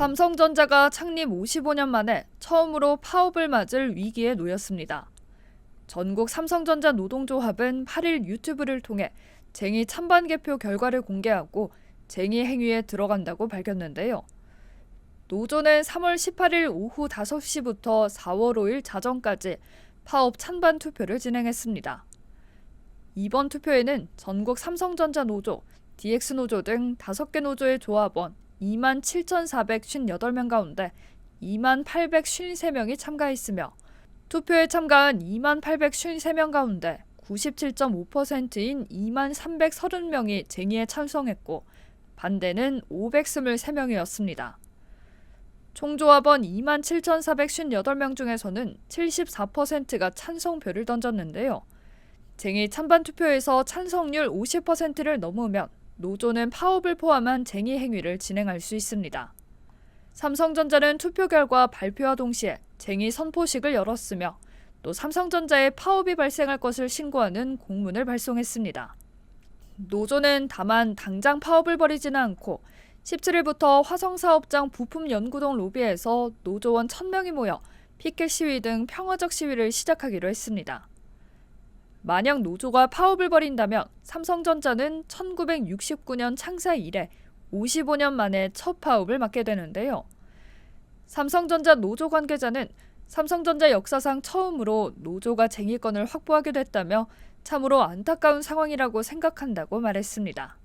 삼성전자가 창립 55년 만에 처음으로 파업을 맞을 위기에 놓였습니다. 전국 삼성전자 노동조합은 8일 유튜브를 통해 쟁의 찬반 개표 결과를 공개하고 쟁의 행위에 들어간다고 밝혔는데요. 노조는 3월 18일 오후 5시부터 4월 5일 자정까지 파업 찬반 투표를 진행했습니다. 이번 투표에는 전국 삼성전자 노조, DX노조 등 5개 노조의 조합원 2만 7,458명 가운데 2만 853명이 참가했으며 투표에 참가한 2만 853명 가운데 97.5%인 2만 330명이 쟁의에 찬성했고 반대는 523명이었습니다. 총조합원 2만 7,458명 중에서는 74%가 찬성표를 던졌는데요. 쟁의 찬반 투표에서 찬성률 50%를 넘으면 노조는 파업을 포함한 쟁의 행위를 진행할 수 있습니다. 삼성전자는 투표 결과 발표와 동시에 쟁의 선포식을 열었으며 또 삼성전자의 파업이 발생할 것을 신고하는 공문을 발송했습니다. 노조는 다만 당장 파업을 벌이지는 않고 17일부터 화성사업장 부품 연구동 로비에서 노조원 1000명이 모여 피켓 시위 등 평화적 시위를 시작하기로 했습니다. 만약 노조가 파업을 벌인다면 삼성전자는 1969년 창사 이래 55년 만에 첫 파업을 맞게 되는데요. 삼성전자 노조 관계자는 삼성전자 역사상 처음으로 노조가 쟁의권을 확보하게 됐다며 참으로 안타까운 상황이라고 생각한다고 말했습니다.